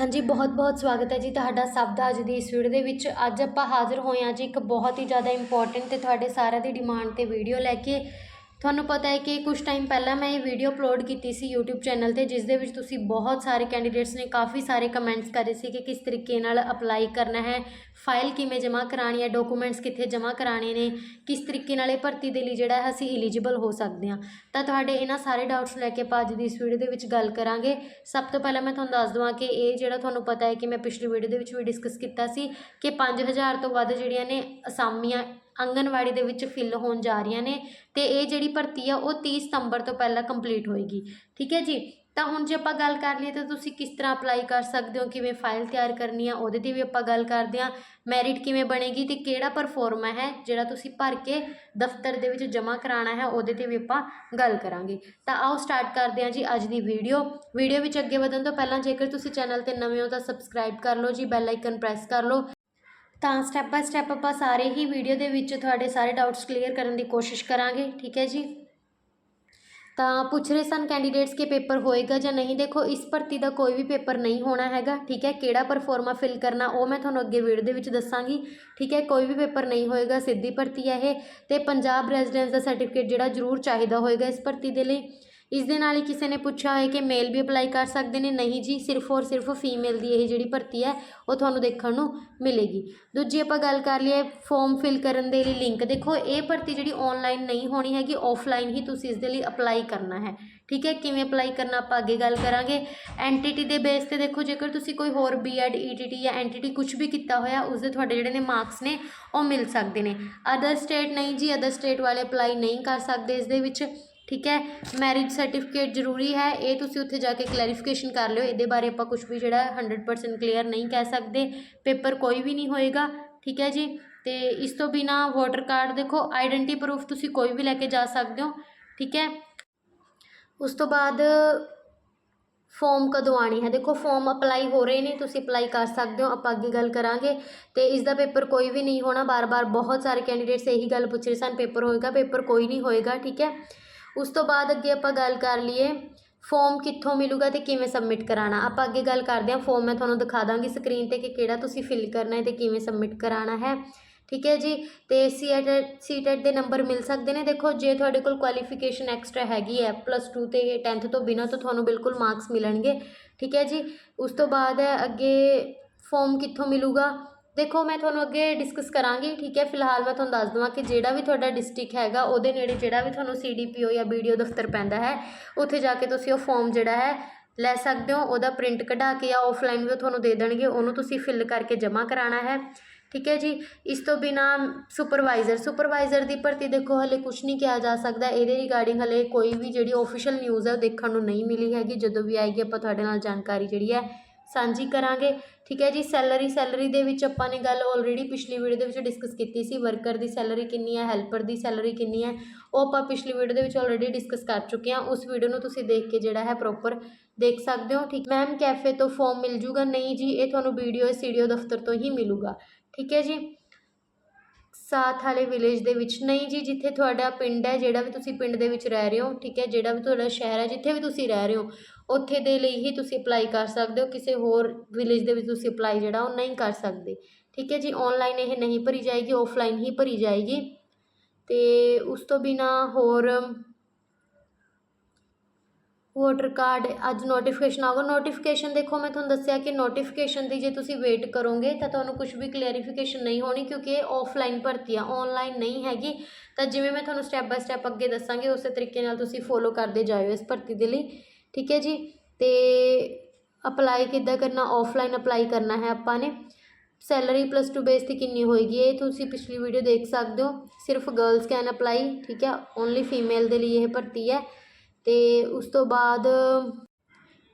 ਹਾਂਜੀ ਬਹੁਤ-ਬਹੁਤ ਸਵਾਗਤ ਹੈ ਜੀ ਤੁਹਾਡਾ ਸਭ ਦਾ ਅੱਜ ਦੀ ਇਸ ਵੀਡੀਓ ਦੇ ਵਿੱਚ। ਅੱਜ ਆਪਾਂ ਹਾਜ਼ਰ ਹੋਏ ਹਾਂ ਜੀ ਇੱਕ ਬਹੁਤ ਹੀ ਜ਼ਿਆਦਾ ਇੰਪੋਰਟੈਂਟ ਤੇ ਤੁਹਾਡੇ ਸਾਰਿਆਂ ਦੀ ਡਿਮਾਂਡ ਤੇ ਵੀਡੀਓ ਲੈ ਕੇ। ਤੁਹਾਨੂੰ ਪਤਾ ਹੈ ਕਿ ਕੁਝ ਟਾਈਮ ਪਹਿਲਾਂ ਮੈਂ ਇਹ ਵੀਡੀਓ ਅਪਲੋਡ ਕੀਤੀ ਸੀ YouTube ਚੈਨਲ ਤੇ ਜਿਸ ਦੇ ਵਿੱਚ ਤੁਸੀਂ ਬਹੁਤ ਸਾਰੇ ਕੈਂਡੀਡੇਟਸ ਨੇ ਕਾਫੀ ਸਾਰੇ ਕਮੈਂਟਸ ਕਰੇ ਸੀ ਕਿ ਕਿਸ ਤਰੀਕੇ ਨਾਲ ਅਪਲਾਈ ਕਰਨਾ ਹੈ ਫਾਈਲ ਕਿਵੇਂ ਜਮ੍ਹਾਂ ਕਰਾਣੀ ਹੈ ਡਾਕੂਮੈਂਟਸ ਕਿੱਥੇ ਜਮ੍ਹਾਂ ਕਰਾਣੇ ਨੇ, ਕਿਸ ਤਰੀਕੇ ਨਾਲ ਇਹ ਭਰਤੀ ਦੇ ਲਈ ਜਿਹੜਾ ਹੈ ਅਸੀਂ ਐਲੀਜੀਬਲ ਹੋ ਸਕਦੇ ਹਾਂ। ਤਾਂ ਤੁਹਾਡੇ ਇਹਨਾਂ ਸਾਰੇ ਡਾਊਟਸ ਲੈ ਕੇ ਆਪਾਂ ਅੱਜ ਦੀ ਇਸ ਵੀਡੀਓ ਦੇ ਵਿੱਚ ਗੱਲ ਕਰਾਂਗੇ। ਸਭ ਤੋਂ ਪਹਿਲਾਂ ਮੈਂ ਤੁਹਾਨੂੰ ਦੱਸ ਦਵਾਂ ਕਿ ਇਹ ਜਿਹੜਾ ਤੁਹਾਨੂੰ ਪਤਾ ਹੈ ਕਿ ਮੈਂ ਪਿਛਲੀ ਵੀਡੀਓ ਦੇ ਵਿੱਚ ਵੀ ਡਿਸਕਸ ਕੀਤਾ ਸੀ ਕਿ 5000 ਤੋਂ ਵੱਧ ਜਿਹੜੀਆਂ ਨੇ ਅਸਾਮੀਆਂ ਆਂਗਣਵਾੜੀ ਦੇ ਵਿੱਚ ਫਿਲ ਹੋਣ ਜਾ ਰਹੀਆਂ ਨੇ ਅਤੇ ਇਹ ਜਿਹੜੀ ਭਰਤੀ ਆ, ਉਹ ਤੀਹ ਸਤੰਬਰ ਤੋਂ ਪਹਿਲਾਂ ਕੰਪਲੀਟ ਹੋਏਗੀ। ਠੀਕ ਹੈ ਜੀ? ਤਾਂ ਹੁਣ ਜੇ ਆਪਾਂ ਗੱਲ ਕਰ ਲਈਏ ਤਾਂ ਤੁਸੀਂ ਕਿਸ ਤਰ੍ਹਾਂ ਅਪਲਾਈ ਕਰ ਸਕਦੇ ਹੋ? ਕਿਵੇਂ ਫਾਈਲ ਤਿਆਰ ਕਰਨੀ ਆ? ਉਹਦੇ ਤੇ ਵੀ ਆਪਾਂ ਗੱਲ ਕਰਦੇ ਹਾਂ। ਮੈਰਿਟ ਕਿਵੇਂ ਬਣੇਗੀ ਤੇ ਕਿਹੜਾ ਪਰਫੋਰਮਾ ਹੈ, ਜਿਹੜਾ ਤੁਸੀਂ ਭਰ ਕੇ ਦਫ਼ਤਰ ਦੇ ਵਿੱਚ ਜਮ੍ਹਾਂ ਕਰਾਉਣਾ ਹੈ, ਉਹਦੇ ਤੇ ਵੀ ਆਪਾਂ ਗੱਲ ਕਰਾਂਗੇ। ਤਾਂ ਆਓ ਸਟਾਰਟ ਕਰਦੇ ਹਾਂ ਜੀ ਅੱਜ ਦੀ ਵੀਡੀਓ ਵੀਡੀਓ ਵਿੱਚ ਅੱਗੇ ਵਧਣ ਤੋਂ ਪਹਿਲਾਂ ਜੇਕਰ ਤੁਸੀਂ ਚੈਨਲ ਤੇ ਨਵੇਂ ਹੋ ਤਾਂ ਸਬਸਕ੍ਰਾਈਬ ਕਰ ਲਓ ਜੀ ਬੈਲ ਆਈਕਨ ਪ੍ਰੈਸ ਕਰ ਲਓ। ਤਾਂ ਸਟੈਪ ਬਾਏ ਸਟੈਪ ਆਪਾਂ ਸਾਰੇ ਹੀ ਵੀਡੀਓ ਦੇ ਵਿੱਚ ਤੁਹਾਡੇ ਸਾਰੇ ਡਾਊਟਸ ਕਲੀਅਰ ਕਰਨ ਦੀ ਕੋਸ਼ਿਸ਼ ਕਰਾਂਗੇ, ਠੀਕ ਹੈ ਜੀ? ਤਾਂ ਪੁੱਛ ਰਹੇ ਸਨ ਕੈਂਡੀਡੇਟਸ ਕਿ ਪੇਪਰ ਹੋਏਗਾ ਜਾਂ ਨਹੀਂ, ਦੇਖੋ ਇਸ ਭਰਤੀ ਦਾ ਕੋਈ ਵੀ ਪੇਪਰ ਨਹੀਂ ਹੋਣਾ ਹੈਗਾ, ਠੀਕ ਹੈ? ਕਿਹੜਾ ਪਰਫਾਰਮਾ ਫਿਲ ਕਰਨਾ, ਉਹ ਮੈਂ ਤੁਹਾਨੂੰ ਅੱਗੇ ਵੀਡੀਓ ਦੇ ਵਿੱਚ ਦੱਸਾਂਗੀ, ਠੀਕ ਹੈ? ਕੋਈ ਵੀ ਪੇਪਰ ਨਹੀਂ ਹੋਏਗਾ, ਸਿੱਧੀ ਭਰਤੀ ਹੈ ਇਹ, ਤੇ ਪੰਜਾਬ ਰੈਜ਼ੀਡੈਂਸ ਦਾ ਸਰਟੀਫਿਕੇਟ ਜਿਹੜਾ ਜ਼ਰੂਰ ਚਾਹੀਦਾ ਹੋਏਗਾ ਇਸ ਭਰਤੀ ਦੇ ਲਈ। ਇਸ ਦੇ ਨਾਲ ਹੀ ਕਿਸੇ ਨੇ ਪੁੱਛਿਆ ਹੈ ਕਿ ਮੇਲ ਵੀ ਅਪਲਾਈ ਕਰ ਸਕਦੇ ਨੇ, ਨਹੀਂ ਜੀ, ਸਿਰਫ ਔਰ ਸਿਰਫ ਫੀਮੇਲ ਦੀ ਇਹ ਜਿਹੜੀ ਭਰਤੀ ਹੈ, ਉਹ ਤੁਹਾਨੂੰ ਦੇਖਣ ਨੂੰ ਮਿਲੇਗੀ। ਦੂਜੀ ਆਪਾਂ ਗੱਲ ਕਰ ਲਈਏ ਫਾਰਮ ਫਿਲ ਕਰਨ ਦੇ ਲਈ ਲਿੰਕ ਦੇਖੋ ਇਹ ਭਰਤੀ ਜਿਹੜੀ ਆਨਲਾਈਨ ਨਹੀਂ ਹੋਣੀ ਹੈਗੀ ਆਫਲਾਈਨ ਹੀ ਤੁਸੀਂ ਇਸ ਦੇ ਲਈ ਅਪਲਾਈ ਕਰਨਾ ਹੈ। ਠੀਕ ਹੈ, ਕਿਵੇਂ ਅਪਲਾਈ ਕਰਨਾ ਆਪਾਂ ਅੱਗੇ ਗੱਲ ਕਰਾਂਗੇ। ਐਂਟੀਟੀ ਦੇ ਬੇਸ ਤੇ ਦੇਖੋ, ਜੇਕਰ ਤੁਸੀਂ ਕੋਈ ਹੋਰ ਬੀਐਡ ਈਟੀਟੀ ਜਾਂ ਐਂਟੀਟੀ ਕੁਝ ਵੀ ਕੀਤਾ ਹੋਇਆ ਉਸ ਦੇ ਤੁਹਾਡੇ ਜਿਹੜੇ ਨੇ ਮਾਰਕਸ ਨੇ, ਉਹ ਮਿਲ ਸਕਦੇ ਨੇ। ਅਦਰ ਸਟੇਟ ਨਹੀਂ ਜੀ ਅਦਰ ਸਟੇਟ ਵਾਲੇ ਅਪਲਾਈ ਨਹੀਂ ਕਰ ਸਕਦੇ ਇਸ ਦੇ ਵਿੱਚ। ਠੀਕ ਹੈ? ਮੈਰਿਜ ਸਰਟੀਫਿਕੇਟ ਜ਼ਰੂਰੀ ਹੈ। ਇਹ ਤੁਸੀਂ ਉੱਥੇ ਜਾ ਕੇ ਕਲੈਰੀਫਿਕੇਸ਼ਨ ਕਰ ਲਿਓ। ਇਹਦੇ ਬਾਰੇ ਆਪਾਂ ਕੁਝ ਵੀ ਜਿਹੜਾ 100% ਕਲੀਅਰ ਨਹੀਂ ਕਹਿ ਸਕਦੇ। ਪੇਪਰ ਕੋਈ ਵੀ ਨਹੀਂ ਹੋਏਗਾ। ਠੀਕ ਹੈ ਜੀ? ਤੇ ਇਸ ਤੋਂ ਬਿਨਾ ਵੋਟਰ ਕਾਰਡ ਦੇਖੋ ਆਇਡੈਂਟੀ ਪ੍ਰੂਫ ਤੁਸੀਂ ਕੋਈ ਵੀ ਲੈ ਕੇ ਜਾ ਸਕਦੇ ਹੋ। ਠੀਕ ਹੈ? ਉਸ ਤੋਂ ਬਾਅਦ ਫਾਰਮ ਕਦੋਂ ਆਣੀ ਹੈ? ਦੇਖੋ ਫਾਰਮ ਅਪਲਾਈ ਹੋ ਰਹੇ ਨੇ। ਤੁਸੀਂ ਅਪਲਾਈ ਕਰ ਸਕਦੇ ਹੋ। ਆਪਾਂ ਅੱਗੇ ਗੱਲ ਕਰਾਂਗੇ। ਤੇ ਇਸ ਦਾ ਪੇਪਰ ਕੋਈ ਵੀ ਨਹੀਂ ਹੋਣਾ। ਬਾਰ-ਬਾਰ ਬਹੁਤ ਸਾਰੇ ਕੈਂਡੀਡੇਟਸ ਇਹੀ ਗੱਲ ਪੁੱਛ ਰਹੇ ਸਨ। ਪੇਪਰ ਹੋਏਗਾ ਪੇਪਰ ਕੋਈ ਨਹੀਂ ਹੋਏਗਾ। ਠੀਕ ਹੈ? ਉਸ ਤੋਂ ਬਾਅਦ ਅੱਗੇ ਆਪਾਂ ਗੱਲ ਕਰ ਲਈਏ ਫੋਮ ਕਿੱਥੋਂ ਮਿਲੂਗਾ ਅਤੇ ਕਿਵੇਂ ਸਬਮਿਟ ਕਰਾਉਣਾ। ਆਪਾਂ ਅੱਗੇ ਗੱਲ ਕਰਦੇ ਹਾਂ ਫੋਮ ਮੈਂ ਤੁਹਾਨੂੰ ਦਿਖਾ ਦਾਂਗੀ ਸਕਰੀਨ ਤੇ ਕਿ ਕਿਹੜਾ ਤੁਸੀਂ ਫਿਲ ਕਰਨਾ ਹੈ ਅਤੇ ਕਿਵੇਂ ਸਬਮਿਟ ਕਰਾਉਣਾ ਹੈ। ਠੀਕ ਹੈ ਜੀ? ਤੇ ਸੀਟੈਟ ਸੀਟੈਟ ਦੇ ਨੰਬਰ ਮਿਲ ਸਕਦੇ ਨੇ। ਦੇਖੋ, ਜੇ ਤੁਹਾਡੇ ਕੋਲ ਕੁਆਲੀਫਿਕੇਸ਼ਨ ਐਕਸਟਰਾ ਹੈਗੀ ਹੈ ਪਲੱਸ 2 ਤੇ 10th ਤੋਂ ਬਿਨਾਂ ਤਾਂ ਤੁਹਾਨੂੰ ਬਿਲਕੁਲ ਮਾਰਕਸ ਮਿਲਣਗੇ। ਠੀਕ ਹੈ ਜੀ? ਉਸ ਤੋਂ ਬਾਅਦ ਹੈ ਅੱਗੇ ਫੋਮ ਕਿੱਥੋਂ ਮਿਲੂਗਾ? ਦੇਖੋ, ਮੈਂ ਤੁਹਾਨੂੰ ਅੱਗੇ ਡਿਸਕਸ ਕਰਾਂਗੀ, ਠੀਕ ਹੈ? ਫਿਲਹਾਲ ਮੈਂ ਤੁਹਾਨੂੰ ਦੱਸ ਦੇਵਾਂ ਕਿ ਜਿਹੜਾ ਵੀ ਤੁਹਾਡਾ ਡਿਸਟ੍ਰਿਕਟ ਹੈਗਾ, ਉਹਦੇ ਨੇੜੇ ਜਿਹੜਾ ਵੀ ਤੁਹਾਨੂੰ ਸੀ ਡੀ ਪੀ ਓ ਜਾਂ ਬੀ ਡੀ ਓ ਦਫ਼ਤਰ ਪੈਂਦਾ ਹੈ, ਉੱਥੇ ਜਾ ਕੇ ਤੁਸੀਂ ਉਹ ਫੋਮ ਜਿਹੜਾ ਹੈ, ਲੈ ਸਕਦੇ ਹੋ। ਉਹਦਾ ਪ੍ਰਿੰਟ ਕਢਾ ਕੇ ਜਾਂ ਆਫਲਾਈਨ ਵੀ ਉਹ ਤੁਹਾਨੂੰ ਦੇ ਦੇਣਗੇ, ਉਹਨੂੰ ਤੁਸੀਂ ਫਿਲ ਕਰਕੇ ਜਮ੍ਹਾਂ ਕਰਾਉਣਾ ਹੈ, ਠੀਕ ਹੈ ਜੀ? ਇਸ ਤੋਂ ਬਿਨਾ ਸੁਪਰਵਾਈਜ਼ਰ ਸੁਪਰਵਾਈਜ਼ਰ ਦੀ ਭਰਤੀ ਦੇਖੋ, ਹਲੇ ਕੁਝ ਨਹੀਂ ਕਿਹਾ ਜਾ ਸਕਦਾ। ਇਹਦੇ ਰਿਗਾਰਡਿੰਗ ਹਲੇ ਕੋਈ ਵੀ ਜਿਹੜੀ ਆਫੀਸ਼ੀਅਲ ਨਿਊਜ਼ ਹੈ, ਉਹ ਦੇਖਣ ਨੂੰ ਨਹੀਂ ਮਿਲੀ ਹੈਗੀ। ਜਦੋਂ ਵੀ ਆਏਗੀ, ਆਪਾਂ ਤੁਹਾਡੇ ਨਾਲ ਜਾਣਕਾਰੀ ਜਿਹੜੀ ਹੈ ਸਾਂਝੀ ਕਰਾਂਗੇ। ਠੀਕ ਹੈ ਜੀ, ਸੈਲਰੀ ਸੈਲਰੀ ਦੇ ਵਿੱਚ ਆਪਾਂ ਨੇ ਗੱਲ ਆਲਰੇਡੀ ਪਿਛਲੀ ਵੀਡੀਓ ਦੇ ਵਿੱਚ ਡਿਸਕਸ ਕੀਤੀ ਸੀ। ਵਰਕਰ ਦੀ ਸੈਲਰੀ ਕਿੰਨੀ ਹੈ ਹੈਲਪਰ ਦੀ ਸੈਲਰੀ ਕਿੰਨੀ ਹੈ, ਉਹ ਆਪਾਂ ਪਿਛਲੀ ਵੀਡੀਓ ਦੇ ਵਿੱਚ ਆਲਰੇਡੀ ਡਿਸਕਸ ਕਰ ਚੁੱਕੇ ਹਾਂ। ਉਸ ਵੀਡੀਓ ਨੂੰ ਤੁਸੀਂ ਦੇਖ ਕੇ ਜਿਹੜਾ ਹੈ ਪ੍ਰੋਪਰ ਦੇਖ ਸਕਦੇ ਹੋ। ਠੀਕ ਮੈਮ ਕੈਫੇ ਤੋਂ ਫਾਰਮ ਮਿਲ ਜੂਗਾ? ਨਹੀਂ ਜੀ, ਇਹ ਤੁਹਾਨੂੰ ਵੀਡੀਓ ਸੀਡੀਓ ਦਫ਼ਤਰ ਤੋਂ ਹੀ ਮਿਲੂਗਾ। ਠੀਕ ਹੈ ਜੀ? ਸਾਥ ਵਾਲੇ ਵਿਲੇਜ ਦੇ ਵਿੱਚ ਨਹੀਂ ਜੀ, ਜਿੱਥੇ ਤੁਹਾਡਾ ਪਿੰਡ ਹੈ, ਜਿਹੜਾ ਵੀ ਤੁਸੀਂ ਪਿੰਡ ਦੇ ਵਿੱਚ ਰਹਿ ਰਹੇ ਹੋ। ਠੀਕ ਹੈ, ਜਿਹੜਾ ਵੀ ਤੁਹਾਡਾ ਸ਼ਹਿਰ ਹੈ, ਜਿੱਥੇ ਵੀ ਤੁਸੀਂ ਰਹਿ ਰਹੇ ਹੋ ਉੱਥੇ ਦੇ ਲਈ ਹੀ ਤੁਸੀਂ ਅਪਲਾਈ ਕਰ ਸਕਦੇ ਹੋ, ਕਿਸੇ ਹੋਰ ਵਿਲੇਜ ਦੇ ਵਿੱਚ ਤੁਸੀਂ ਅਪਲਾਈ ਜਿਹੜਾ ਉਹ ਨਹੀਂ ਕਰ ਸਕਦੇ। ਠੀਕ ਹੈ ਜੀ ਆਨਲਾਈਨ ਇਹ ਨਹੀਂ ਭਰੀ ਜਾਏਗੀ ਆਫਲਾਈਨ ਹੀ ਭਰੀ ਜਾਏਗੀ। ਤੇ ਉਸ ਤੋਂ ਬਿਨਾ ਹੋਰ ਵੋਟਰ ਕਾਰਡ ਅੱਜ ਨੋਟੀਫਿਕੇਸ਼ਨ ਆਊਗਾ। ਨੋਟੀਫਿਕੇਸ਼ਨ ਦੇਖੋ, ਮੈਂ ਤੁਹਾਨੂੰ ਦੱਸਿਆ ਕਿ ਨੋਟੀਫਿਕੇਸ਼ਨ ਦੀ ਜੇ ਤੁਸੀਂ ਵੇਟ ਕਰੋਗੇ, ਤਾਂ ਤੁਹਾਨੂੰ ਕੁਝ ਵੀ ਕਲੈਰੀਫਿਕੇਸ਼ਨ ਨਹੀਂ ਹੋਣੀ, ਕਿਉਂਕਿ ਇਹ ਆਫਲਾਈਨ ਭਰਤੀ ਆ ਆਨਲਾਈਨ ਨਹੀਂ ਹੈਗੀ। ਤਾਂ ਜਿਵੇਂ ਮੈਂ ਤੁਹਾਨੂੰ ਸਟੈਪ ਬਾਏ ਸਟੈਪ ਅੱਗੇ ਦੱਸਾਂਗੀ, ਉਸੇ ਤਰੀਕੇ ਨਾਲ ਤੁਸੀਂ ਫੋਲੋ ਕਰਦੇ ਜਾਇਓ ਇਸ ਭਰਤੀ ਦੇ ਲਈ। ਠੀਕ ਹੈ ਜੀ? ਅਤੇ ਅਪਲਾਈ ਕਿੱਦਾਂ ਕਰਨਾ? ਔਫਲਾਈਨ ਅਪਲਾਈ ਕਰਨਾ ਹੈ ਆਪਾਂ ਨੇ। ਸੈਲਰੀ ਪਲੱਸ ਟੂ ਬੇਸ ਤੇ ਕਿੰਨੀ ਹੋਏਗੀ ਇਹ? ਤੁਸੀਂ ਪਿਛਲੀ ਵੀਡੀਓ ਦੇਖ ਸਕਦੇ ਹੋ। ਸਿਰਫ ਗਰਲਸ ਕੈਨ ਅਪਲਾਈ ਠੀਕ ਹੈ? ਓਨਲੀ ਫੀਮੇਲ ਦੇ ਲਈ ਇਹ ਭਰਤੀ ਹੈ। ਅਤੇ ਉਸ ਤੋਂ ਬਾਅਦ,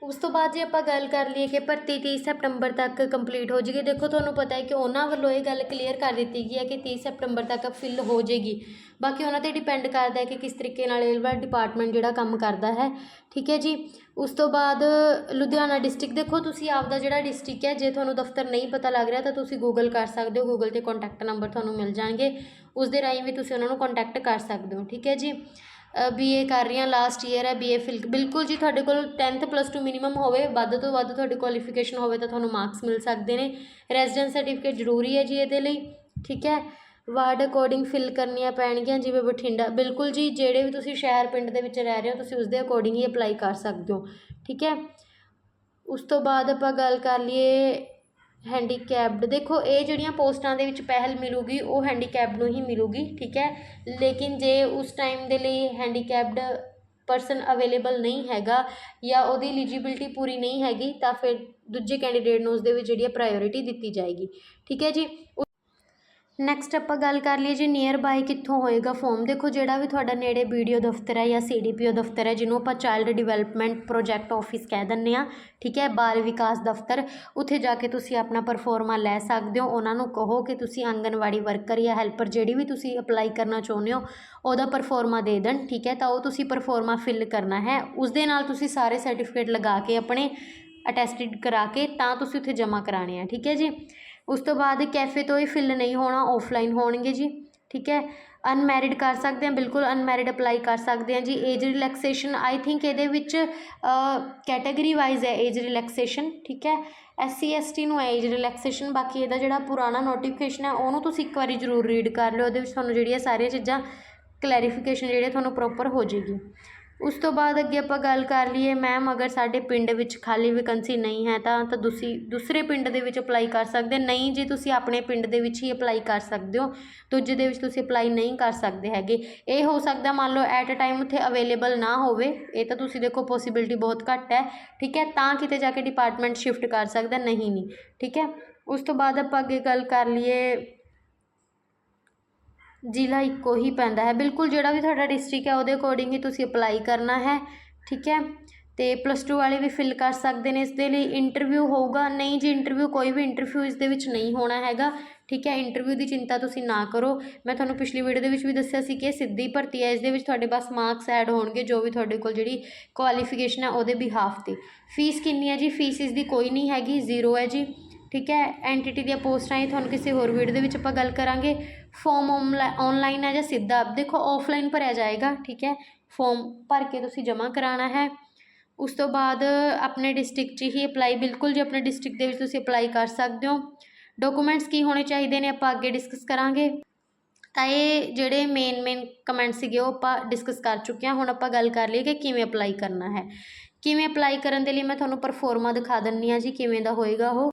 ਉਸ ਤੋਂ ਬਾਅਦ ਜੇ ਆਪਾਂ ਗੱਲ ਕਰ ਲਈਏ ਕਿ ਭਰਤੀ 30 ਸਤੰਬਰ ਤੱਕ ਕੰਪਲੀਟ ਹੋ ਜੇਗੀ ਦੇਖੋ, ਤੁਹਾਨੂੰ ਪਤਾ ਹੈ ਕਿ ਉਹਨਾਂ ਵੱਲੋਂ ਇਹ ਗੱਲ ਕਲੀਅਰ ਕਰ ਦਿੱਤੀ ਗਈ ਹੈ ਕਿ 30 ਸਤੰਬਰ ਤੱਕ ਫਿਲ ਹੋ ਜੇਗੀ ਬਾਕੀ ਉਹਨਾਂ ਤੇ ਡਿਪੈਂਡ ਕਰਦਾ ਹੈ ਕਿ ਕਿਸ ਤਰੀਕੇ ਨਾਲ ਇਹ ਵਾਲਾ ਡਿਪਾਰਟਮੈਂਟ ਜਿਹੜਾ ਕੰਮ ਕਰਦਾ ਹੈ। ਠੀਕ ਹੈ ਜੀ? ਉਸ ਤੋਂ ਬਾਅਦ ਲੁਧਿਆਣਾ ਡਿਸਟ੍ਰਿਕਟ ਦੇਖੋ, ਤੁਸੀਂ ਆਪਦਾ ਜਿਹੜਾ ਡਿਸਟ੍ਰਿਕਟ ਹੈ, ਜੇ ਤੁਹਾਨੂੰ ਦਫ਼ਤਰ ਨਹੀਂ ਪਤਾ ਲੱਗ ਰਿਹਾ ਤਾਂ ਤੁਸੀਂ ਗੂਗਲ ਕਰ ਸਕਦੇ ਹੋ। ਗੂਗਲ ਤੇ ਕੰਟੈਕਟ ਨੰਬਰ ਤੁਹਾਨੂੰ ਮਿਲ ਜਾਣਗੇ। ਉਸ ਦੇ ਰਾਹੀਂ ਵੀ ਤੁਸੀਂ ਉਹਨਾਂ ਨੂੰ ਕੰਟੈਕਟ ਕਰ ਸਕਦੇ ਹੋ। ਠੀਕ ਹੈ ਜੀ? ਬੀਏ ਕਰ ਰਹੀ ਹਾਂ ਲਾਸਟ ਈਅਰ ਹੈ ਬੀਏ ਫਿਲ ਬਿਲਕੁਲ ਜੀ, ਤੁਹਾਡੇ ਕੋਲ 10th ਪਲੱਸ 2 ਮਿਨੀਮਮ ਹੋਵੇ, ਵੱਧ ਤੋਂ ਵੱਧ ਤੁਹਾਡੀ ਕੁਆਲੀਫਿਕੇਸ਼ਨ ਹੋਵੇ ਤਾਂ ਤੁਹਾਨੂੰ ਮਾਰਕਸ ਮਿਲ ਸਕਦੇ ਨੇ। ਰੈਜ਼ੀਡੈਂਸ ਸਰਟੀਫਿਕੇਟ ਜ਼ਰੂਰੀ ਹੈ ਜੀ ਇਹਦੇ ਲਈ। ਠੀਕ ਹੈ? ਵਾਰਡ ਅਕੋਰਡਿੰਗ ਫਿਲ ਕਰਨੀਆਂ ਪੈਣਗੀਆਂ, ਜਿਵੇਂ ਬਠਿੰਡਾ। ਬਿਲਕੁਲ ਜੀ, ਜਿਹੜੇ ਵੀ ਤੁਸੀਂ ਸ਼ਹਿਰ ਪਿੰਡ ਦੇ ਵਿੱਚ ਰਹਿ ਰਹੇ ਹੋ, ਤੁਸੀਂ ਉਸਦੇ ਅਕੋਰਡਿੰਗ ਹੀ ਅਪਲਾਈ ਕਰ ਸਕਦੇ ਹੋ, ਠੀਕ ਹੈ? ਉਸ ਤੋਂ ਬਾਅਦ ਆਪਾਂ ਗੱਲ ਕਰ ਲਈਏ ਹੈਂਡੀਕੈਪਡ ਦੇਖੋ, ਇਹ ਜਿਹੜੀਆਂ ਪੋਸਟਾਂ ਦੇ ਵਿੱਚ ਪਹਿਲ ਮਿਲੂਗੀ, ਉਹ ਹੈਂਡੀਕੈਪਡ ਨੂੰ ਹੀ ਮਿਲੂਗੀ, ਠੀਕ ਹੈ? ਲੇਕਿਨ ਜੇ ਉਸ ਟਾਈਮ ਦੇ ਲਈ ਹੈਂਡੀਕੈਪਡ ਪਰਸਨ ਅਵੇਲੇਬਲ ਨਹੀਂ ਹੈਗਾ ਜਾਂ ਉਹਦੀ ਐਲੀਜੀਬਿਲਟੀ ਪੂਰੀ ਨਹੀਂ ਹੈਗੀ, ਤਾਂ ਫਿਰ ਦੂਜੇ ਕੈਂਡੀਡੇਟ ਨੂੰ ਉਸ ਦੇ ਵਿੱਚ ਜਿਹੜੀ ਹੈ ਪ੍ਰਾਇੋਰਟੀ ਦਿੱਤੀ ਜਾਏਗੀ, ਠੀਕ ਹੈ ਜੀ? ਨੈਕਸਟ ਆਪਾਂ ਗੱਲ ਕਰ ਲਈਏ ਜੀ ਨੀਅਰ ਬਾਈ ਕਿੱਥੋਂ ਹੋਏਗਾ ਫੋਰਮ ਦੇਖੋ ਜਿਹੜਾ ਵੀ ਤੁਹਾਡਾ ਨੇੜੇ ਵੀਡੀਓ ਦਫ਼ਤਰ ਹੈ ਜਾਂ ਸੀਡੀਪੀਓ ਦਫ਼ਤਰ ਹੈ, ਜਿਹਨੂੰ ਆਪਾਂ ਚਾਈਲਡ ਡਿਵੈਲਪਮੈਂਟ ਪ੍ਰੋਜੈਕਟ ਆਫਿਸ ਕਹਿ ਦਿੰਦੇ ਆ ਠੀਕ ਹੈ, ਬਾਲ ਵਿਕਾਸ ਦਫ਼ਤਰ, ਉੱਥੇ ਜਾ ਕੇ ਤੁਸੀਂ ਆਪਣਾ ਪਰਫਾਰਮਾ ਲੈ ਸਕਦੇ ਹੋ। ਉਹਨਾਂ ਨੂੰ ਕਹੋ ਕਿ ਤੁਸੀਂ ਆਂਗਨਵਾੜੀ ਵਰਕਰ ਜਾਂ ਹੈਲਪਰ ਜਿਹੜੀ ਵੀ ਤੁਸੀਂ ਅਪਲਾਈ ਕਰਨਾ ਚਾਹੁੰਦੇ ਹੋ, ਉਹਦਾ ਪਰਫਾਰਮਾ ਦੇ ਦੇਣ, ਠੀਕ ਹੈ, ਤਾਂ ਉਹ ਤੁਸੀਂ ਪਰਫਾਰਮਾ ਫਿਲ ਕਰਨਾ ਹੈ। ਉਸ ਦੇ ਨਾਲ ਤੁਸੀਂ ਸਾਰੇ ਸਰਟੀਫਿਕੇਟ ਲਗਾ ਕੇ ਆਪਣੇ ਅਟੈਸਟਡ ਕਰਾ ਕੇ ਤਾਂ ਤੁਸੀਂ ਉੱਥੇ ਜਮ੍ਹਾਂ ਕਰਾਣੇ ਆ, ਠੀਕ ਹੈ ਜੀ। ਉਸ ਤੋਂ ਬਾਅਦ ਕੈਫੇ ਤੋਂ ਹੀ ਫਿਲ ਨਹੀਂ ਹੋਣਾ ਔਫਲਾਈਨ ਹੋਣਗੇ ਜੀ, ਠੀਕ ਹੈ? ਅਨਮੈਰਿਡ ਕਰ ਸਕਦੇ ਹਾਂ, ਬਿਲਕੁਲ ਅਨਮੈਰਿਡ ਅਪਲਾਈ ਕਰ ਸਕਦੇ ਹਾਂ ਜੀ। ਏਜ ਰਿਲੈਕਸੇਸ਼ਨ ਆਈ ਥਿੰਕ ਇਹਦੇ ਵਿੱਚ ਕੈਟਾਗਰੀ ਵਾਈਜ਼ ਹੈ ਏਜ ਰਿਲੈਕਸੇਸ਼ਨ ਠੀਕ ਹੈ? ਐਸ ਸੀ ਐਸ ਟੀ ਨੂੰ ਏਜ ਰਿਲੈਕਸੇਸ਼ਨ ਬਾਕੀ ਇਹਦਾ ਜਿਹੜਾ ਪੁਰਾਣਾ ਨੋਟੀਫਿਕੇਸ਼ਨ ਹੈ, ਉਹਨੂੰ ਤੁਸੀਂ ਇੱਕ ਵਾਰੀ ਜ਼ਰੂਰ ਰੀਡ ਕਰ ਲਿਓ। ਉਹਦੇ ਵਿੱਚ ਤੁਹਾਨੂੰ ਜਿਹੜੀਆਂ ਸਾਰੀਆਂ ਚੀਜ਼ਾਂ ਕਲੈਰੀਫਿਕੇਸ਼ਨ ਜਿਹੜੇ ਤੁਹਾਨੂੰ ਪ੍ਰੋਪਰ ਹੋ ਜਾਏਗੀ। ਉਸ ਤੋਂ ਬਾਅਦ ਅੱਗੇ ਆਪਾਂ ਗੱਲ ਕਰ ਲਈਏ ਮੈਮ ਅਗਰ ਸਾਡੇ ਪਿੰਡ ਵਿੱਚ ਖਾਲੀ ਵੈਕੈਂਸੀ ਨਹੀਂ ਹੈ ਤਾਂ ਤਾਂ ਤੁਸੀਂ ਦੂਸਰੇ ਪਿੰਡ ਦੇ ਵਿੱਚ ਅਪਲਾਈ ਕਰ ਸਕਦੇ। ਨਹੀਂ ਜੀ ਤੁਸੀਂ ਆਪਣੇ ਪਿੰਡ ਦੇ ਵਿੱਚ ਹੀ ਅਪਲਾਈ ਕਰ ਸਕਦੇ ਹੋ, ਦੂਜੇ ਦੇ ਵਿੱਚ ਤੁਸੀਂ ਅਪਲਾਈ ਨਹੀਂ ਕਰ ਸਕਦੇ ਹੈਗੇ। ਇਹ ਹੋ ਸਕਦਾ ਮੰਨ ਲਓ ਐਟ ਅ ਟਾਈਮ ਉੱਥੇ ਅਵੇਲੇਬਲ ਨਾ ਹੋਵੇ। ਇਹ ਤਾਂ ਤੁਸੀਂ ਦੇਖੋ ਪੋਸੀਬਿਲਿਟੀ ਬਹੁਤ ਘੱਟ ਹੈ, ਠੀਕ ਹੈ? ਤਾਂ ਕਿਤੇ ਜਾ ਕੇ ਡਿਪਾਰਟਮੈਂਟ ਸ਼ਿਫਟ ਕਰ ਸਕਦਾ, ਨਹੀਂ ਨਹੀਂ, ਠੀਕ ਹੈ? ਉਸ ਤੋਂ ਬਾਅਦ ਆਪਾਂ ਅੱਗੇ ਗੱਲ ਕਰ ਲਈਏ ਜ਼ਿਲ੍ਹਾ ਇੱਕੋ ਹੀ ਪੈਂਦਾ ਹੈ। ਬਿਲਕੁਲ ਜਿਹੜਾ ਵੀ ਤੁਹਾਡਾ ਡਿਸਟ੍ਰਿਕਟ ਹੈ, ਉਹਦੇ ਅਕੋਰਡਿੰਗ ਹੀ ਤੁਸੀਂ ਅਪਲਾਈ ਕਰਨਾ ਹੈ, ਠੀਕ ਹੈ? ਅਤੇ ਪਲੱਸ ਟੂ ਵਾਲੇ ਵੀ ਫਿਲ ਕਰ ਸਕਦੇ ਨੇ। ਇਸ ਦੇ ਲਈ ਇੰਟਰਵਿਊ ਹੋਊਗਾ। ਨਹੀਂ ਜੀ ਇੰਟਰਵਿਊ ਕੋਈ ਵੀ ਇੰਟਰਵਿਊ ਇਸ ਦੇ ਵਿੱਚ ਨਹੀਂ ਹੋਣਾ ਹੈਗਾ, ਠੀਕ ਹੈ? ਇੰਟਰਵਿਊ ਦੀ ਚਿੰਤਾ ਤੁਸੀਂ ਨਾ ਕਰੋ। ਮੈਂ ਤੁਹਾਨੂੰ ਪਿਛਲੀ ਵੀਡੀਓ ਦੇ ਵਿੱਚ ਵੀ ਦੱਸਿਆ ਸੀ ਕਿ ਸਿੱਧੀ ਭਰਤੀ ਹੈ। ਇਸ ਦੇ ਵਿੱਚ ਤੁਹਾਡੇ ਬਸ ਮਾਰਕਸ ਐਡ ਹੋਣਗੇ ਜੋ ਵੀ ਤੁਹਾਡੇ ਕੋਲ ਜਿਹੜੀ ਕੁਆਲੀਫਿਕੇਸ਼ਨ ਹੈ, ਉਹਦੇ ਬਿਹਾਫ ਤੇ। ਫੀਸ ਕਿੰਨੀ ਹੈ ਜੀ? ਫੀਸ ਇਸ ਦੀ ਕੋਈ ਨਹੀਂ ਹੈਗੀ ਜ਼ੀਰੋ ਹੈ ਜੀ। ਠੀਕ ਹੈ ਐਂਟੀਟੀ ਦੀਆਂ ਪੋਸਟਾਂ ਇਹ ਤੁਹਾਨੂੰ ਕਿਸੇ ਹੋਰ ਵੀਡੀਓ ਦੇ ਵਿੱਚ ਆਪਾਂ ਗੱਲ ਕਰਾਂਗੇ। ਫਾਰਮ ਆਨਲਾਈਨ ਹੈ ਜਾਂ ਸਿੱਧਾ? ਦੇਖੋ ਆਫਲਾਈਨ ਭਰਿਆ ਜਾਏਗਾ, ਠੀਕ ਹੈ। ਫਾਰਮ ਭਰ ਕੇ ਤੁਸੀਂ ਜਮ੍ਹਾਂ ਕਰਾਉਣਾ ਹੈ। ਉਸ ਤੋਂ ਬਾਅਦ ਆਪਣੇ ਡਿਸਟ੍ਰਿਕਟ 'ਚ ਹੀ ਅਪਲਾਈ ਬਿਲਕੁਲ ਜੀ ਆਪਣੇ ਡਿਸਟ੍ਰਿਕਟ ਦੇ ਵਿੱਚ ਤੁਸੀਂ ਅਪਲਾਈ ਕਰ ਸਕਦੇ ਹੋ। ਡਾਕੂਮੈਂਟਸ ਕੀ ਹੋਣੇ ਚਾਹੀਦੇ ਨੇ ਆਪਾਂ ਅੱਗੇ ਡਿਸਕਸ ਕਰਾਂਗੇ। ਤਾਂ ਇਹ ਜਿਹੜੇ ਮੇਨ ਮੇਨ ਕਮੈਂਟ ਸੀਗੇ ਉਹ ਆਪਾਂ ਡਿਸਕਸ ਕਰ ਚੁੱਕੇ ਹਾਂ। ਹੁਣ ਆਪਾਂ ਗੱਲ ਕਰ ਲਈਏ ਕਿ ਕਿਵੇਂ ਅਪਲਾਈ ਕਰਨਾ ਹੈ। ਕਿਵੇਂ ਅਪਲਾਈ ਕਰਨ ਦੇ ਲਈ ਮੈਂ ਤੁਹਾਨੂੰ ਪਰਫੋਰਮਾ ਦਿਖਾ ਦਿੰਨੀ ਆ ਜੀ, ਕਿਵੇਂ ਦਾ ਹੋਏਗਾ ਉਹ।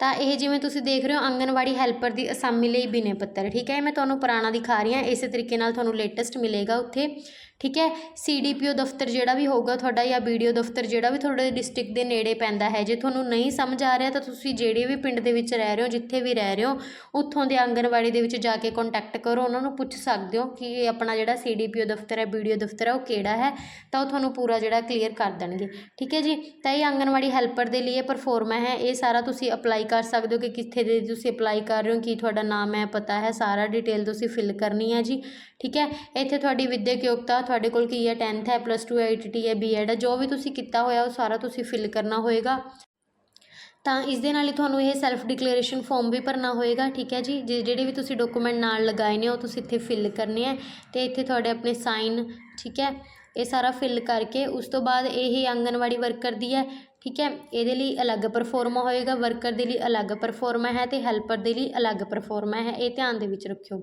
ਤਾਂ ਇਹ ਜਿਵੇਂ ਤੁਸੀਂ ਦੇਖ ਰਹੇ ਹੋ, ਆਂਗਨਵਾੜੀ ਹੈਲਪਰ ਦੀ ਅਸਾਮੀ ਲਈ ਬਿਨੇ ਪੱਤਰ, ਠੀਕ ਹੈ? ਇਹ ਮੈਂ ਤੁਹਾਨੂੰ ਪੁਰਾਣਾ ਦਿਖਾ ਰਹੀ ਹਾਂ, ਇਸੇ ਤਰੀਕੇ ਨਾਲ ਤੁਹਾਨੂੰ ਲੇਟੈਸਟ ਮਿਲੇਗਾ ਉੱਥੇ, ਠੀਕ ਹੈ? ਸੀਡੀਪੀਓ ਦਫ਼ਤਰ ਜਿਹੜਾ ਵੀ ਹੋਊਗਾ ਤੁਹਾਡਾ ਜਾਂ ਵੀਡੀਓ ਦਫ਼ਤਰ ਜਿਹੜਾ ਵੀ ਤੁਹਾਡੇ ਡਿਸਟ੍ਰਿਕਟ ਦੇ ਨੇੜੇ ਪੈਂਦਾ ਹੈ, ਜੇ ਤੁਹਾਨੂੰ ਨਹੀਂ ਸਮਝ ਆ ਰਿਹਾ ਤਾਂ ਤੁਸੀਂ ਜਿਹੜੇ ਵੀ ਪਿੰਡ ਦੇ ਵਿੱਚ ਰਹਿ ਰਹੇ ਹੋ, ਜਿੱਥੇ ਵੀ ਰਹਿ ਰਹੇ ਹੋ, ਉੱਥੋਂ ਦੇ ਆਂਗਨਵਾੜੀ ਦੇ ਵਿੱਚ ਜਾ ਕੇ ਕੰਟੈਕਟ ਕਰੋ, ਉਹਨਾਂ ਨੂੰ ਪੁੱਛ ਸਕਦੇ ਹੋ ਕਿ ਆਪਣਾ ਜਿਹੜਾ ਸੀਡੀਪੀਓ ਦਫ਼ਤਰ ਹੈ ਵੀਡੀਓ ਦਫ਼ਤਰ ਹੈ, ਉਹ ਕਿਹੜਾ ਹੈ, ਤਾਂ ਉਹ ਤੁਹਾਨੂੰ ਪੂਰਾ ਜਿਹੜਾ ਕਲੀਅਰ ਕਰ ਦੇਣਗੇ, ਠੀਕ ਹੈ ਜੀ? ਤਾਂ ਇਹ ਆਂਗਨਵਾੜੀ ਹੈਲਪਰ ਦੇ ਲਈ ਪਰਫੋਰਮਾ ਹੈ, ਇਹ ਸਾਰਾ ਤੁਸੀਂ ਅਪਲਾਈ ਕਰ ਸਕਦੇ ਹੋ ਕਿ ਕਿੱਥੇ ਦੇ ਤੁਸੀਂ ਅਪਲਾਈ ਕਰ ਰਹੇ ਹੋ, ਕੀ ਤੁਹਾਡਾ ਨਾਮ ਹੈ, ਪਤਾ ਹੈ, ਸਾਰਾ ਡਿਟੇਲ ਤੁਸੀਂ ਫਿਲ ਕਰਨੀ ਹੈ ਜੀ, ਠੀਕ ਹੈ? ਇੱਥੇ ਤੁਹਾਡੀ ਵਿਦਿਅਕ ਯੋਗਤਾ ਤੁਹਾਡੇ ਕੋਲ ਕੀ ਹੈ? 10th ਹੈ ਪਲੱਸ 2 ਹੈ ਆਈਟੀਟੀ ਹੈ ਬੀਐਡ ਹੈ, ਜੋ ਵੀ ਤੁਸੀਂ ਕੀਤਾ ਹੋਇਆ ਉਹ ਸਾਰਾ ਤੁਸੀਂ ਫਿਲ ਕਰਨਾ ਹੋਏਗਾ। ਤਾਂ ਇਸ ਦੇ ਨਾਲ ਹੀ ਤੁਹਾਨੂੰ ਇਹ ਸੈਲਫ ਡਿਕਲੇਰੇਸ਼ਨ ਫਾਰਮ ਵੀ ਭਰਨਾ ਹੋਏਗਾ, ਠੀਕ ਹੈ ਜੀ? ਜੇ ਜਿਹੜੇ ਵੀ ਤੁਸੀਂ ਡਾਕੂਮੈਂਟ ਨਾਲ ਲਗਾਏ ਨੇ, ਉਹ ਤੁਸੀਂ ਇੱਥੇ ਫਿਲ ਕਰਨੇ ਹੈ ਤੇ ਇੱਥੇ ਤੁਹਾਡੇ ਆਪਣੇ ਸਾਈਨ ਠੀਕ ਹੈ? ਇਹ ਸਾਰਾ ਫਿਲ ਕਰਕੇ ਉਸ ਤੋਂ ਬਾਅਦ ਇਹ ਆਂਗਨਵਾੜੀ ਵਰਕਰ ਦੀ ਹੈ ਠੀਕ ਹੈ? ਇਹਦੇ ਲਈ ਅਲੱਗ ਪਰਫੋਰਮਾ ਹੋਏਗਾ ਵਰਕਰ ਦੇ ਲਈ ਅਲੱਗ ਪਰਫੋਰਮਾ ਹੈ ਅਤੇ ਹੈਲਪਰ ਦੇ ਲਈ ਅਲੱਗ ਪਰਫੋਰਮਾ ਹੈ, ਇਹ ਧਿਆਨ ਦੇ ਵਿੱਚ ਰੱਖਿਓ।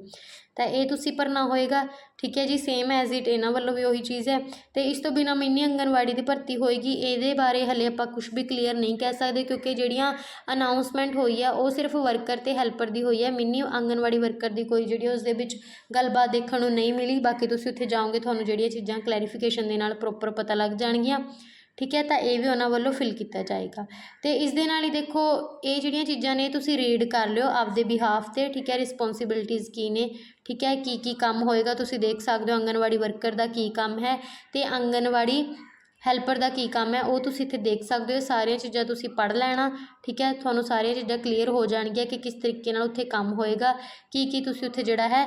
ਤਾਂ ਇਹ ਤੁਸੀਂ ਭਰਨਾ ਹੋਏਗਾ, ਠੀਕ ਹੈ ਜੀ? ਸੇਮ ਐਜ਼ ਇਟ ਇਹਨਾਂ ਵੱਲੋਂ ਵੀ ਉਹੀ ਚੀਜ਼ ਹੈ। ਤੇ ਇਸ ਤੋਂ ਬਿਨਾ ਮਿੰਨੀ ਆਂਗਨਵਾੜੀ ਦੀ ਭਰਤੀ ਹੋਏਗੀ, ਇਹਦੇ ਬਾਰੇ ਹਲੇ ਆਪਾਂ ਕੁਝ ਵੀ ਕਲੀਅਰ ਨਹੀਂ ਕਹਿ ਸਕਦੇ, ਕਿਉਂਕਿ ਜਿਹੜੀਆਂ ਅਨਾਉਂਸਮੈਂਟ ਹੋਈ ਹੈ ਉਹ ਸਿਰਫ ਵਰਕਰ ਤੇ ਹੈਲਪਰ ਦੀ ਹੋਈ ਹੈ। ਮਿੰਨੀ ਆਂਗਨਵਾੜੀ ਵਰਕਰ ਦੀ ਕੋਈ ਜਿਹੜੀ ਉਸ ਦੇ ਵਿੱਚ ਗੱਲਬਾਤ ਦੇਖਣ ਨੂੰ ਨਹੀਂ ਮਿਲੀ, ਬਾਕੀ ਤੁਸੀਂ ਉੱਥੇ ਜਾਓਗੇ, ਤੁਹਾਨੂੰ ਜਿਹੜੀਆਂ ਚੀਜ਼ਾਂ ਕਲੈਰੀਫਿਕੇਸ਼ਨ ਦੇ ਨਾਲ ਪ੍ਰੋਪਰ ਪਤਾ ਲੱਗ ਜਾਣਗੀਆਂ। ਠੀਕ ਹੈ, ਤਾਂ ਇਹ ਵੀ ਉਹਨਾਂ ਵੱਲੋਂ ਫਿਲ ਕੀਤਾ ਜਾਏਗਾ। ਅਤੇ ਇਸ ਦੇ ਨਾਲ ਹੀ ਦੇਖੋ, ਇਹ ਜਿਹੜੀਆਂ ਚੀਜ਼ਾਂ ਨੇ ਤੁਸੀਂ ਰੀਡ ਕਰ ਲਿਓ ਆਪਦੇ ਬਿਹਾਫ ਤੇ, ਠੀਕ ਹੈ ਰਿਸਪੌਂਸਿਬਿਲਟੀਜ਼ ਕੀ ਨੇ, ਠੀਕ ਹੈ, ਕੀ ਕੀ ਕੰਮ ਹੋਏਗਾ, ਤੁਸੀਂ ਦੇਖ ਸਕਦੇ ਹੋ ਆਂਗਨਵਾੜੀ ਵਰਕਰ ਦਾ ਕੀ ਕੰਮ ਹੈ ਅਤੇ ਆਂਗਨਵਾੜੀ ਹੈਲਪਰ ਦਾ ਕੀ ਕੰਮ ਹੈ, ਉਹ ਤੁਸੀਂ ਇੱਥੇ ਦੇਖ ਸਕਦੇ ਹੋ ਸਾਰੀਆਂ ਚੀਜ਼ਾਂ ਤੁਸੀਂ ਪੜ੍ਹ ਲੈਣਾ, ਠੀਕ ਹੈ, ਤੁਹਾਨੂੰ ਸਾਰੀਆਂ ਚੀਜ਼ਾਂ ਕਲੀਅਰ ਹੋ ਜਾਣਗੀਆਂ ਕਿ ਕਿਸ ਤਰੀਕੇ ਨਾਲ ਉੱਥੇ ਕੰਮ ਹੋਏਗਾ, ਕੀ ਕੀ ਤੁਸੀਂ ਉੱਥੇ ਜਿਹੜਾ ਹੈ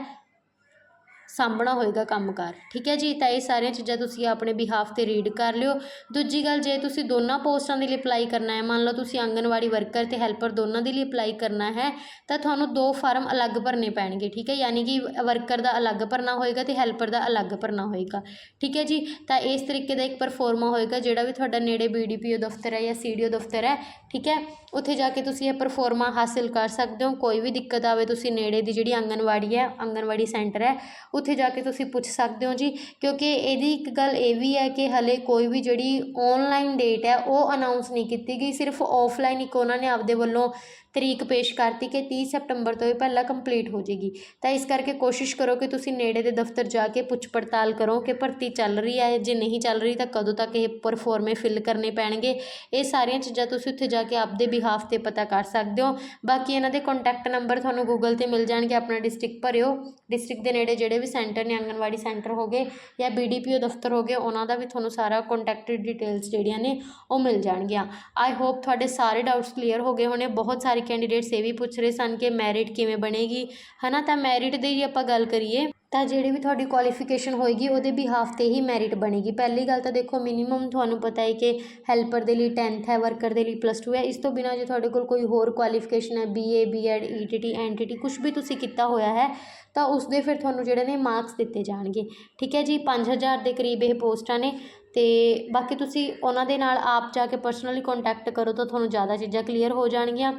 ਸਾਂਭਣਾ ਹੋਏਗਾ ਕੰਮਕਾਰ ਠੀਕ ਹੈ ਜੀ? ਤਾਂ ਇਹ ਸਾਰੀਆਂ ਚੀਜ਼ਾਂ ਤੁਸੀਂ ਆਪਣੇ ਬਿਹਾਫ ਤੇ ਰੀਡ ਕਰ ਲਿਓ। ਦੂਜੀ ਗੱਲ, ਜੇ ਤੁਸੀਂ ਦੋਨਾਂ ਪੋਸਟਾਂ ਦੇ ਲਈ ਅਪਲਾਈ ਕਰਨਾ ਹੈ, ਮੰਨ ਲਓ ਤੁਸੀਂ ਆਂਗਨਵਾੜੀ ਵਰਕਰ ਤੇ ਹੈਲਪਰ ਦੋਨਾਂ ਦੇ ਲਈ ਅਪਲਾਈ ਕਰਨਾ ਹੈ, ਤਾਂ ਤੁਹਾਨੂੰ ਦੋ ਫਾਰਮ ਅਲੱਗ ਭਰਨੇ ਪੈਣਗੇ। ਠੀਕ ਹੈ? ਯਾਨੀ ਕਿ ਵਰਕਰ ਦਾ ਅਲੱਗ ਭਰਨਾ ਹੋਏਗਾ ਤੇ ਹੈਲਪਰ ਦਾ ਅਲੱਗ ਭਰਨਾ ਹੋਏਗਾ। ਠੀਕ ਹੈ ਜੀ? ਤਾਂ ਇਸ ਤਰੀਕੇ ਦਾ ਇੱਕ ਪਰਫੋਰਮਾ ਹੋਏਗਾ ਜਿਹੜਾ ਵੀ ਤੁਹਾਡਾ ਨੇੜੇ ਬੀਡੀਪੀਓ ਦਫ਼ਤਰ ਹੈ ਜਾਂ ਸੀਡੀਓ ਦਫ਼ਤਰ ਹੈ। ਠੀਕ ਹੈ? ਉੱਥੇ ਜਾ ਕੇ ਤੁਸੀਂ ਇਹ ਪਰਫੋਰਮਾ ਹਾਸਿਲ ਕਰ ਸਕਦੇ ਹੋ। ਕੋਈ ਵੀ ਦਿੱਕਤ ਆਵੇ, ਤੁਸੀਂ ਨੇੜੇ ਦੀ ਜਿਹੜੀ ਆਂਗਨਵਾੜੀ ਹੈ, ਆਂਗਨਵਾੜੀ ਸੈਂਟਰ ਹੈ ਉੱਥੇ ਜਾ ਕੇ ਤੁਸੀਂ ਪੁੱਛ ਸਕਦੇ ਹੋ ਜੀ, ਕਿਉਂਕਿ ਇਹਦੀ ਇੱਕ ਗੱਲ ਇਹ ਵੀ ਹੈ ਕਿ ਹਾਲੇ ਕੋਈ ਵੀ ਜਿਹੜੀ ਔਨਲਾਈਨ ਡੇਟ ਹੈ, ਉਹ ਅਨਾਊਂਸ ਨਹੀਂ ਕੀਤੀ ਗਈ, ਸਿਰਫ ਔਫਲਾਈਨ ਇੱਕ ਉਹਨਾਂ ਨੇ ਆਪਦੇ ਵੱਲੋਂ ਤਰੀਕ ਪੇਸ਼ ਕਰਤੀ ਕਿ 30 ਸੈਪਟੰਬਰ ਤੋਂ ਇਹ ਪਹਿਲਾਂ ਕੰਪਲੀਟ ਹੋ ਜੇਗੀ ਤਾਂ ਇਸ ਕਰਕੇ ਕੋਸ਼ਿਸ਼ ਕਰੋ ਕਿ ਤੁਸੀਂ ਨੇੜੇ ਦੇ ਦਫ਼ਤਰ ਜਾ ਕੇ ਪੁੱਛ ਪੜਤਾਲ ਕਰੋ ਕਿ ਭਰਤੀ ਚੱਲ ਰਹੀ ਹੈ। ਜੇ ਨਹੀਂ ਚੱਲ ਰਹੀ ਤਾਂ ਕਦੋਂ ਤੱਕ ਇਹ ਪਰਫੋਰਮੇ ਫਿਲ ਕਰਨੇ ਪੈਣਗੇ? ਇਹ ਸਾਰੀਆਂ ਚੀਜ਼ਾਂ ਤੁਸੀਂ ਉੱਥੇ ਜਾ ਕੇ ਆਪਦੇ ਬਿਹਾਫ ਤੇ ਪਤਾ ਕਰ ਸਕਦੇ ਹੋ। ਬਾਕੀ ਇਹਨਾਂ ਦੇ ਕੰਟੈਕਟ ਨੰਬਰ ਤੁਹਾਨੂੰ ਗੂਗਲ ਤੇ ਮਿਲ ਜਾਣਗੇ, ਆਪਣਾ ਡਿਸਟ੍ਰਿਕਟ ਭਰਿਓ। ਡਿਸਟ੍ਰਿਕਟ ਦੇ ਨੇੜੇ ਜਿਹੜੇ ਵੀ ਸੈਂਟਰ ਨੇ, ਆਂਗਨਵਾੜੀ ਸੈਂਟਰ ਹੋਗੇ ਜਾਂ ਬੀਡੀਪੀਓ ਦਫ਼ਤਰ ਹੋਗੇ ਉਹਨਾਂ ਦਾ ਵੀ ਤੁਹਾਨੂੰ ਸਾਰਾ ਕੰਟੈਕਟ ਡਿਟੇਲਸ ਜਿਹੜੀਆਂ ਨੇ ਉਹ ਮਿਲ ਜਾਣਗੀਆਂ। ਆਈ ਹੋਪ ਤੁਹਾਡੇ ਸਾਰੇ ਡਾਊਟਸ ਕਲੀਅਰ ਹੋ ਗਏ ਹੋਣੇ। ਬਹੁਤ ਸਾਰੇ ਕੈਂਡੀਡੇਟਸ ਇਹ ਵੀ ਪੁੱਛ ਰਹੇ ਸਨ ਕਿ ਮੈਰਿਟ ਕਿਵੇਂ ਬਣੇਗੀ। ਹਨਾ, ਤਾਂ ਮੈਰਿਟ ਦੀ ਜੇ ਆਪਾਂ ਗੱਲ ਕਰੀਏ, ਤਾਂ ਜਿਹੜੀ ਵੀ ਤੁਹਾਡੀ ਕੁਆਲੀਫਿਕੇਸ਼ਨ ਹੋਏਗੀ, ਉਹਦੇ ਬਿਹਾਫ ਤੇ ਹੀ ਮੈਰਿਟ ਬਣੇਗੀ। ਪਹਿਲੀ ਗੱਲ ਤਾਂ ਦੇਖੋ ਮਿਨੀਮਮ ਤੁਹਾਨੂੰ ਪਤਾ ਹੈ ਕਿ ਹੈਲਪਰ ਦੇ ਲਈ 10th ਹੈ ਵਰਕਰ ਦੇ ਲਈ ਪਲੱਸ 2 ਹੈ। ਇਸ ਤੋਂ ਬਿਨਾਂ ਜੇ ਤੁਹਾਡੇ ਕੋਲ ਕੋਈ ਹੋਰ ਕੁਆਲੀਫਿਕੇਸ਼ਨ ਹੈ ਬੀਏ ਬੀਐਡ ਈਟੀਟੀ ਐਨਟੀਟੀ ਕੁਝ ਵੀ ਤੁਸੀਂ ਕੀਤਾ ਹੋਇਆ ਹੈ, ਤਾਂ ਉਸ ਦੇ ਫਿਰ ਤੁਹਾਨੂੰ ਜਿਹੜੇ ਨੇ ਮਾਰਕਸ ਦਿੱਤੇ ਜਾਣਗੇ। ਠੀਕ ਹੈ ਜੀ 5000 ਦੇ ਕਰੀਬ ਇਹ ਪੋਸਟਾਂ ਨੇ। ਤੇ ਬਾਕੀ ਤੁਸੀਂ ਉਹਨਾਂ ਦੇ ਨਾਲ ਆਪ ਜਾ ਕੇ ਪਰਸਨਲੀ ਕੰਟੈਕਟ ਕਰੋ, ਤਾਂ ਤੁਹਾਨੂੰ ਜ਼ਿਆਦਾ ਚੀਜ਼ਾਂ ਕਲੀਅਰ ਹੋ ਜਾਣਗੀਆਂ।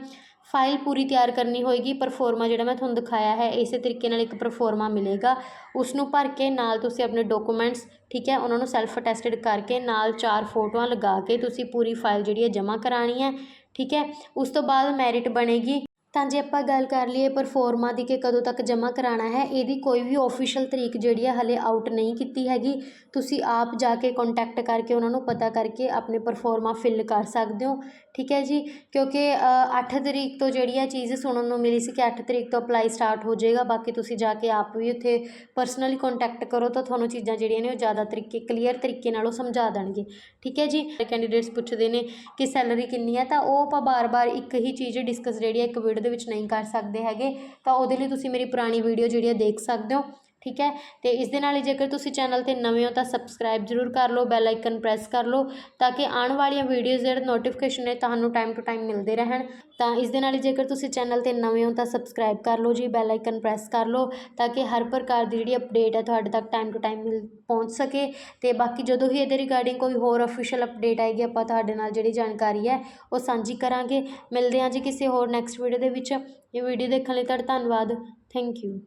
ਫਾਈਲ ਪੂਰੀ ਤਿਆਰ ਕਰਨੀ ਹੋਏਗੀ, ਪਰਫੋਰਮਾ ਜਿਹੜਾ ਮੈਂ ਤੁਹਾਨੂੰ ਦਿਖਾਇਆ ਹੈ, ਇਸੇ ਤਰੀਕੇ ਨਾਲ ਇੱਕ ਪਰਫੋਰਮਾ ਮਿਲੇਗਾ। ਉਸ ਨੂੰ ਭਰ ਕੇ ਨਾਲ ਤੁਸੀਂ ਆਪਣੇ ਡਾਕੂਮੈਂਟਸ, ਠੀਕ ਹੈ, ਉਹਨਾਂ ਨੂੰ ਸੈਲਫ ਅਟੈਸਟਡ ਕਰਕੇ ਨਾਲ ਚਾਰ ਫੋਟੋਆਂ ਲਗਾ ਕੇ ਤੁਸੀਂ ਪੂਰੀ ਫਾਈਲ ਜਿਹੜੀ ਹੈ ਜਮ੍ਹਾਂ ਕਰਾਣੀ ਹੈ, ਠੀਕ ਹੈ। ਉਸ ਤੋਂ ਬਾਅਦ ਮੈਰਿਟ ਬਣੇਗੀ। ਤਾਂ ਜੇ ਆਪਾਂ ਗੱਲ ਕਰ ਲਈਏ ਪਰਫੋਰਮਾ ਦੀ ਕਿ ਕਦੋਂ ਤੱਕ ਜਮ੍ਹਾਂ ਕਰਾਉਣਾ ਹੈ, ਇਹਦੀ ਕੋਈ ਵੀ ਆਫੀਸ਼ੀਅਲ ਤਰੀਕ ਜਿਹੜੀ ਹੈ ਹਲੇ ਆਊਟ ਨਹੀਂ ਕੀਤੀ ਹੈਗੀ। ਤੁਸੀਂ ਆਪ ਜਾ ਕੇ ਕੰਟੈਕਟ ਕਰਕੇ ਉਹਨਾਂ ਨੂੰ ਪਤਾ ਕਰਕੇ ਆਪਣੇ ਪਰਫੋਰਮਾ ਫਿਲ ਕਰ ਸਕਦੇ ਹੋ। ਠੀਕ ਹੈ ਜੀ, ਕਿਉਂਕਿ ਅੱਠ ਤਰੀਕ ਤੋਂ ਜਿਹੜੀ ਆ ਚੀਜ਼ ਸੁਣਨ ਨੂੰ ਮਿਲੀ ਸੀ ਕਿ ਅੱਠ ਤਰੀਕ ਤੋਂ ਅਪਲਾਈ ਸਟਾਰਟ ਹੋ ਜਾਏਗਾ, ਬਾਕੀ ਤੁਸੀਂ ਜਾ ਕੇ ਆਪ ਵੀ ਉੱਥੇ ਪਰਸਨਲੀ ਕੰਟੈਕਟ ਕਰੋ ਤਾਂ ਤੁਹਾਨੂੰ ਚੀਜ਼ਾਂ ਜਿਹੜੀਆਂ ਨੇ ਉਹ ਜ਼ਿਆਦਾ ਤਰੀਕੇ ਕਲੀਅਰ ਤਰੀਕੇ ਨਾਲ ਉਹ ਸਮਝਾ ਦੇਣਗੇ। ਠੀਕ ਹੈ ਜੀ ਕੈਂਡੀਡੇਟਸ ਪੁੱਛਦੇ ਨੇ ਕਿ ਸੈਲਰੀ ਕਿੰਨੀ ਹੈ, ਤਾਂ ਉਹ ਆਪਾਂ ਬਾਰ-ਬਾਰ ਇੱਕ ਹੀ ਚੀਜ਼ ਡਿਸਕਸ ਜਿਹੜੀ ਹੈ ਇੱਕ ਵੀਡੀਓ ਦੇ ਵਿੱਚ ਨਹੀਂ ਕਰ ਸਕਦੇ ਹੈਗੇ, ਤਾਂ ਉਹਦੇ ਲਈ ਤੁਸੀਂ ਮੇਰੀ ਪੁਰਾਣੀ ਵੀਡੀਓ ਜਿਹੜੀ ਹੈ ਦੇਖ ਸਕਦੇ ਹੋ। ਠੀਕ ਹੈ? ਤੇ ਇਸ ਦੇ ਨਾਲ ਹੀ ਜੇਕਰ ਤੁਸੀਂ ਚੈਨਲ ਤੇ ਨਵੇਂ ਹੋ ਤਾਂ ਸਬਸਕ੍ਰਾਈਬ ਜ਼ਰੂਰ ਕਰ ਲਓ ਬੈਲ ਆਈਕਨ ਪ੍ਰੈਸ ਕਰ ਲਓ ਤਾਂ ਕਿ ਆਉਣ ਵਾਲੀਆਂ ਵੀਡੀਓਜ਼ ਜਿਹੜੇ ਨੋਟੀਫਿਕੇਸ਼ਨ ਨੇ ਤੁਹਾਨੂੰ ਟਾਈਮ ਟੂ ਟਾਈਮ ਮਿਲਦੇ ਰਹਿਣ। ਤਾਂ ਇਸ ਦੇ ਨਾਲ ਹੀ ਜੇਕਰ ਤੁਸੀਂ ਚੈਨਲ ਤੇ ਨਵੇਂ ਹੋ ਤਾਂ ਸਬਸਕ੍ਰਾਈਬ ਕਰ ਲਓ ਜੀ ਬੈਲ ਆਈਕਨ ਪ੍ਰੈਸ ਕਰ ਲਓ ਤਾਂ ਕਿ ਹਰ ਪ੍ਰਕਾਰ ਦੀ ਜਿਹੜੀ ਅਪਡੇਟ ਹੈ ਤੁਹਾਡੇ ਤੱਕ ਟਾਈਮ ਟੂ ਟਾਈਮ ਮਿਲ, ਪਹੁੰਚ ਸਕੇ। ਤੇ ਬਾਕੀ ਜਦੋਂ ਹੀ ਇਹਦੇ ਰਿਗਾਰਡਿੰਗ ਕੋਈ ਹੋਰ ਅਫੀਸ਼ੀਅਲ ਅਪਡੇਟ ਆਏਗੀ, ਆਪਾਂ ਤੁਹਾਡੇ ਨਾਲ ਜਿਹੜੀ ਜਾਣਕਾਰੀ ਹੈ ਉਹ ਸਾਂਝੀ ਕਰਾਂਗੇ। ਮਿਲਦੇ ਹਾਂ ਜੀ ਕਿਸੇ ਹੋਰ ਨੈਕਸਟ ਵੀਡੀਓ ਦੇ ਵਿੱਚ। ਇਹ ਵੀਡੀਓ ਦੇਖਣ ਲਈ ਤੁਹਾਡਾ ਧੰਨਵਾਦ। Thank you